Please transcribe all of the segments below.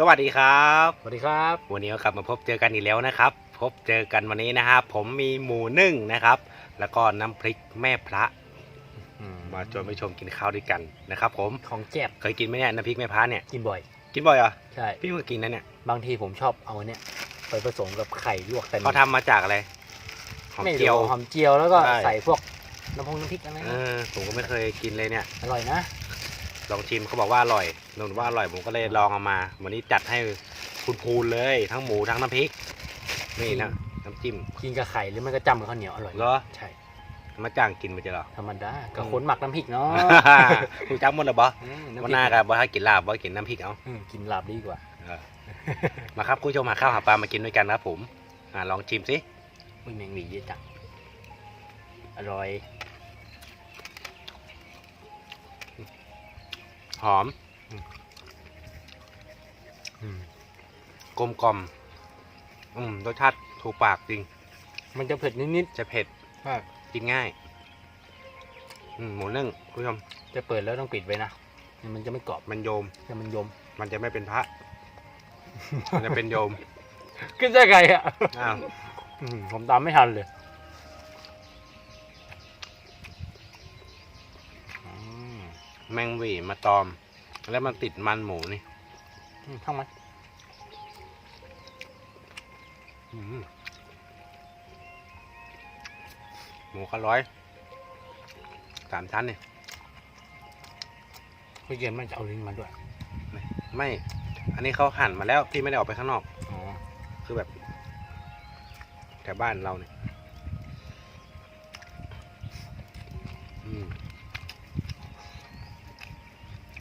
สวัสดีครับ สวัสดีครับ วันนี้ก็กลับมาพบเจอกันอีกแล้วนะครับ พบเจอกันวันนี้นะครับผมมีหมูนึ่งนะครับ แล้วก็น้ำพริกแม่พระมาชวนไปชมกินข้าวด้วยกันนะครับ ผมของแจ็บเคยกินไหมเนี่ยน้ำพริกแม่พระเนี่ยกินบ่อย กินบ่อยเหรอใช่พี่เพิ่งกินนะเนี่ยบางทีผมชอบเอาเนี่ยไปผสมกับไข่ลวกแต่เขาทำมาจากอะไรหอมไม่เจียวรู้หอมเจียวแล้วก็ใช่ใส่พวกน้ำพงน้ำพริกอะไรเอนะอผมก็ไม่เคยกินเลยเนี่ยอร่อยนะ ลองชิมเขาบอกว่าอร่อยนนว่าอร่อยผมก็เลยลองเอามา วันนี้จัดให้พูนๆเลย ทั้งหมูทั้งน้ำพริก นี่นะน้ำจิ้มกินกับไข่หรือมันก็จำกับข้าวเหนียวอร่อยเหรอใช่มาจ้างกินมาจะหรอธรรมดากับคนหมักน้ำพริกเนาะคุณจักหมดหรอบออืมำพริวันหน้ากับบ่ให้กินลาบบ่ให้กินน้ำพริกเอาอืมกินลาบดีกว่าเออมาครับคุณผู้ชมหาข้าวหาปลามากินด้วยกันนะครับผมอ่าลองชิมสิอุ้ยแมงหวีเยอะจังอร่อย หอมอืมกลมกล่อมอืมรสชาติถูกปากจริง มันจะเผ็ดนิดจะเผ็ดๆอะกินง่ายอืมหมูนึ่งคุณผู้ชมจะเปิดแล้วต้องปิดไว้นะมันจะไม่กรอบมันโยมจะมันยม มันจะไม่เป็นพระมันจะเป็นโยมขึ้นได้ไงอะอ้าวอืมผมตามไม่ทันเลย แมงหวีมาตอม แล้วมันติดมันหมูนี่อืมข้างมันอืมหมูข้าวร้อยสามชั้นเนี่ยเมื่อกี้มันจะเอาลิ้นมาด้วย ไม่ อันนี้เขาหั่นมาแล้ว พี่ไม่ได้ออกไปข้างนอก อ๋อ คือแบบแถวบ้านเราเนี่ย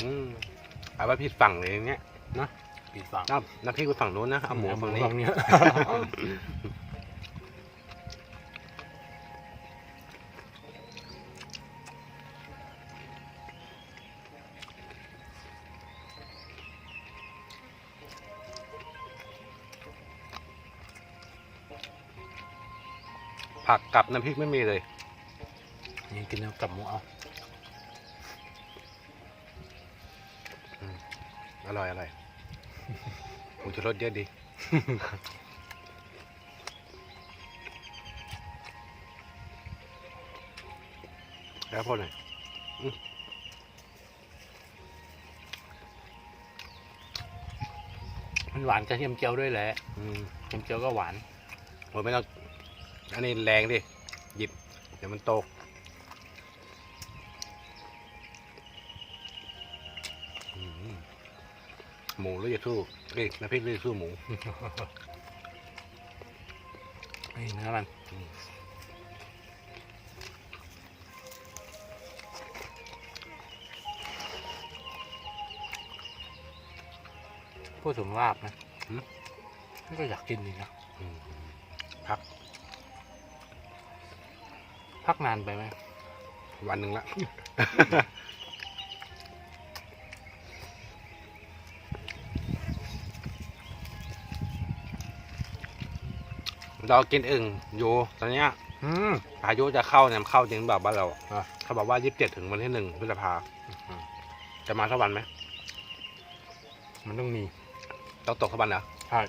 อืมเอาไว้ผิดฝั่งเลยอย่างเงี้ยปิดฝั่งน้ำน้ำพริกไปฝั่งนู้นนะเอาหมูฝั่งนี้ฝั่งเนี้ย ผักกับน้ำพริกไม่มีเลย นี่กินแล้วกับหมูเอา อร่อยอร่อยหมูจะรสเยอะดี แล้วพอหน่อยมันหวานกระเทียมเจียวด้วยแหละอืมกระเทียมเจียวก็หวานโอ้ยไม่ต้องอันนี้แรงดิ หยิบ เดี๋ยวมันตก หมูแล้วจะสู้เอ้ยน้ำพริกแล้วจะสู้หมูนี่เนื้อมันอืมพูดถึงลาบนะนี่ก็อยากกินดีนะอืมพัก พักนานไปไหมวันหนึ่งละ เรากินอึ่งอยู่ตอนเนี้ยอืมพายุจะเข้าเนี่ยมันเข้าจริงแบบบ้านเราอะ เขาบอกว่ายี่สิบเจ็ดถึงวันที่หนึ่งพฤษภาจะมาสักวันไหมมันต้องมีต้องตกสักวันเหรอใช่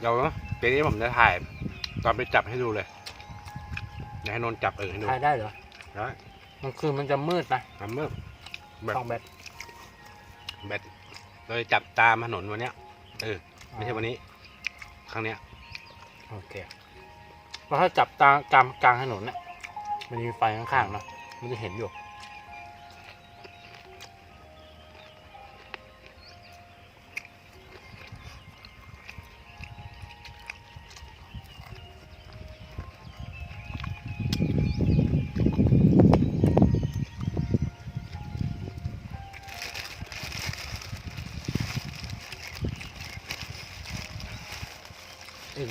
เดี๋ยวปีนี้ผมจะถ่ายตอนไปจับให้ดูเลยเดี๋ยวให้นนท์จับอึ่งให้ดูทายได้เหรอได้มันคือมันจะมืดนะทำเมื่อแบบต้องแบต แบตเราจะจับตามถนนวันเนี้ยเออไม่ใช่วันนี้ ครั้งเนี้ยโอเคเพราะถ้าจับตากลางกลางถนนเนี่ยมันมีไฟข้างๆเนาะมันจะเห็นอยู่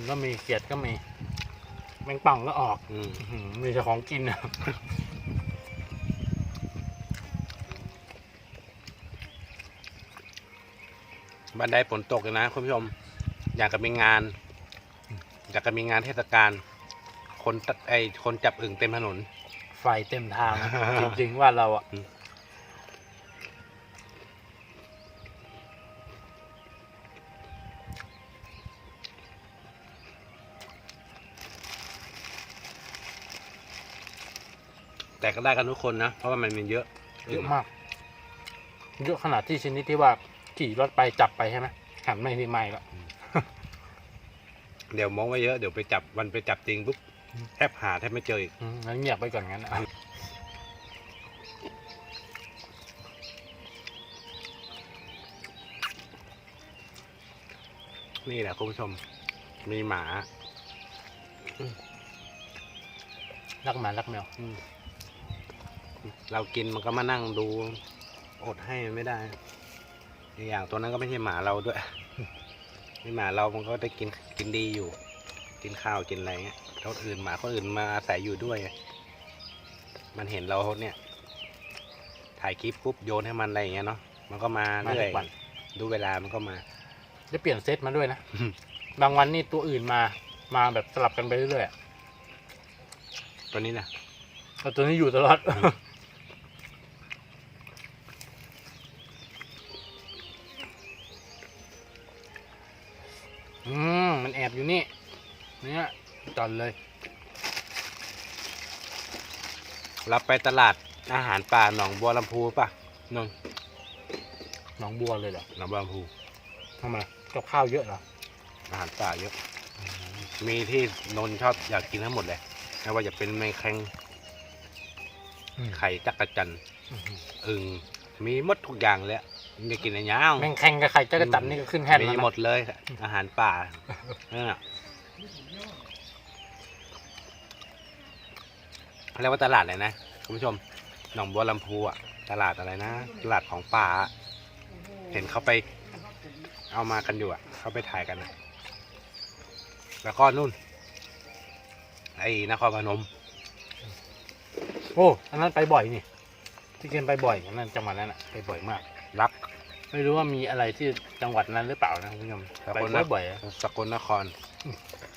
ก็มีเขียดก็มี แมงป่องก็ออกอืม อื้อหือมีแต่ของกินนะบันไดฝนตกเลยนะคุณผู้ชม อยากจะมีงาน อยากจะมีงานเทศกาลคนตะไอคนจับอึ่งเต็มถนน ไฟเต็มทาง จริงๆว่าเราอะ อืม แต่ก็ได้กันทุกคนนะ เพราะว่ามันมีเยอะเยอะมาก เยอะขนาดที่ชนิดที่ว่าขี่รถไปจับไปใช่ไหมหันไม่ที่ไม่ละเดี๋ยวมองไว้เยอะเดี๋ยวไปจับวันไปจับจริงปุ๊บอืมแทบหาแทบไม่เจออีกอืมงั้นเงียบไปก่อนงั้นอะนี่แหละคุณผู้ชม มีหมา รักหมารักแมวอืม เรากินมันก็มานั่งดู อดให้มันไม่ได้อีกอย่างตัวนั้นก็ไม่ใช่หมาเราด้วยนี่หมาเรามันก็ได้กินกินดีอยู่ กินข้าวกินอะไรเงี้ยคนอื่นหมาคนอื่นมาอาศัยอยู่ด้วยไงมันเห็นเราเนี่ย ถ่ายคลิปปุ๊บโยนให้มันอะไรอย่างเงี้ยเนาะมันก็มามาเรื่ทุอยกวันดูเวลามันก็มา ได้เปลี่ยนเซตมาด้วยนะอืมบางวันนี่ตัวอื่นมา มาแบบสลับกันไปเรื่อยๆอะตัวนี้นะ แต่ตัวนี้อยู่ตลอด อืมมันแอบอยู่นี่ เนี่ยจอนเลย เราไปตลาดอาหารป่าหนองบัวลำพูป่ะนนท์หนองบัวเลยเหรอหนองบัวลำพูทำไมกับข้าวเยอะเหรออาหารป่าเยอะ มีที่นนท์ชอบอยากกินทั้งหมดเลยไม่ว่าจะเป็นแมงแคงอืมไข่จักระจันอื้อหืออึงมีหมดทุกอย่างเลยอะมึง จะกินอะไรยาวแม่งแข่งกับไข่จักรจันทร์นี่ก็ขึ้นแท่นมีแล้วนะหมดเลย อาหารป่านั่นน่ะเรียกว่าตลาดอะไรนะคุณผู้ชมหนองบัวลำพูอะตลาดอะไรนะ ตลาดของป่าอะเห็นเขาไป เอามากันอยู่อะเขาไปถ่ายกันอะแล้วก็นู่น ไอ้นครพนม โอ้อันนั้นไปบ่อยนี่ ที่เกณฑ์ไปบ่อยอันนั้นจังหวัดนั้นอะไปบ่อยมาก รักไม่รู้ว่ามีอะไรที่จังหวัดนั้นหรือเปล่านะคุณผู้ชมครับไปคนละบ่อยๆอะสกลนคร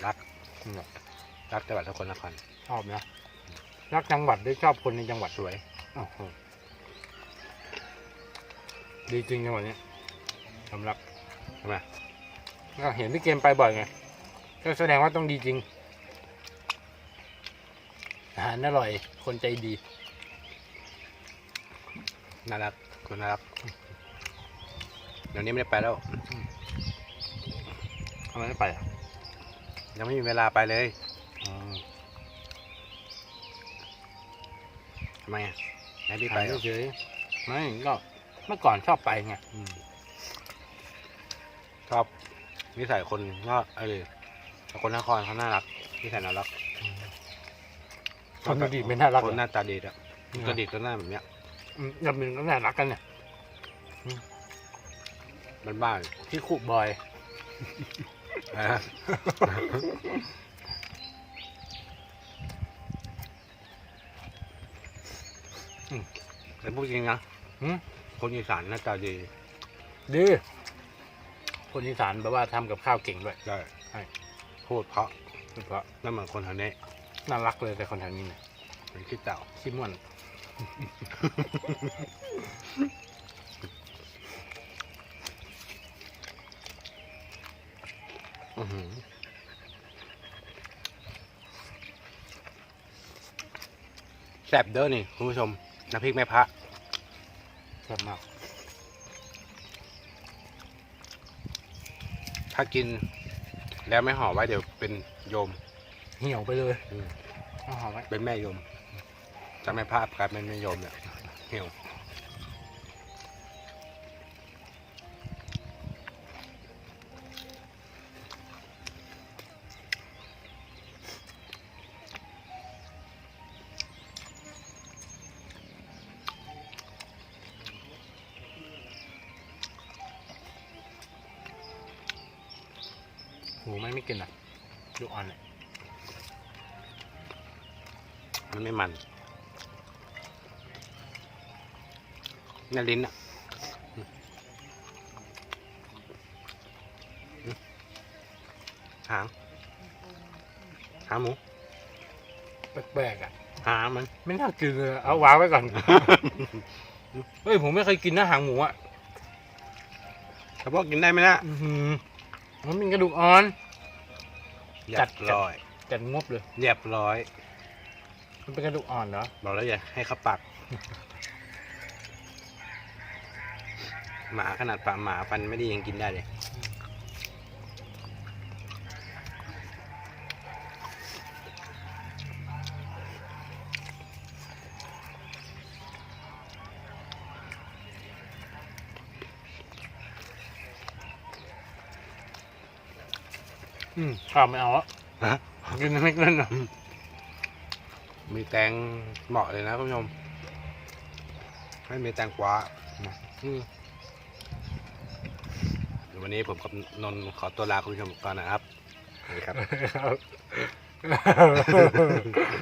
รักอืมรักจังหวัดสกลนครชอบนะรักจังหวัดหรือชอบคนในจังหวัดสวยโอ้โหดีจริงจังหวัดนี้สำหรับใช่ไหมก็เห็นพี่เกมไปบ่อยไงก็แสดงว่าต้องดีจริงอาหารอร่อย คนใจดีน่ารักคนน่ารัก เดี๋ยวนี้ไม่ได้ไปแล้วทำไมไม่ไปอะยังไม่มีเวลาไปเลยอืมทำไมอะให้พี่ไปไปเหรอเฉยๆไม่ก็เมื่อก่อนชอบไปไงอืมชอบนิสัยคนก็เออสกลนครเขาน่ารักนิสัยน่ารักคนดีไม่น่ารักคนเหหรอน้าตาดีอะกระดิกก็หน้าแบบเนี้ยอืมอย่าเป็นก็น่ารักกันเนี่ย บ้านที่ขุบอยๆนะอืมแต่พูดจริงนะหืมคนอีสานหน้าตาดี ดี คนอีสานแบบว่าทำกับข้าวเก่งด้วย ได้ใช่พูดเพราะเพราะแล้วเหมือนคนแถวนี้น่ารักเลยแต่คนแถวนี้เนี่ยเป็นคิดเต่าขี้ม่วน อื้อหือ แซ่บเด้อนี่คุณผู้ชม น้ำพริกแม่พระชอบมาก ถ้ากินแล้วไม่ห่อไว้เดี๋ยวเป็นโยม เหี่ยวไปเลยอืม เอาหอมไว้ เป็นแม่โยมจะไม่พระกลายเป็นแม่โยมเนี่ยเหี่ยว หมูไม่ไม่กินอะดูอ่อนเลยมันไม่มันน่าลิ้นอะอืมอืมหางหางหมูแปลกๆอะหามัน ไม่น่ากินเลยเอาวางไว้ก่อนเฮ้ยผมไม่เคยกินนะหางหมูอะกระเพาะกินได้ไหมนะอื้อหือ มันเป็นกระดูกอ่อน เรียจัดบร้อย จัดงบเลย เรียบร้อย มันเป็นกระดูกอ่อนเหรอบอกแล้วอย่าให้เขาปัก หมาขนาดปากหมาฟันไม่ดียังกินได้เลย อืมข้าวไม่เอาอะฮะ กินไม่เล่นอะมีแตงเหมาะเลยนะคุณผู้ชมไม่มีแตงกวาอืมวันนี้ผมกับนนท์ขอตัวลาคุณผู้ชมก่อนนะครับสวัสดีครับครับ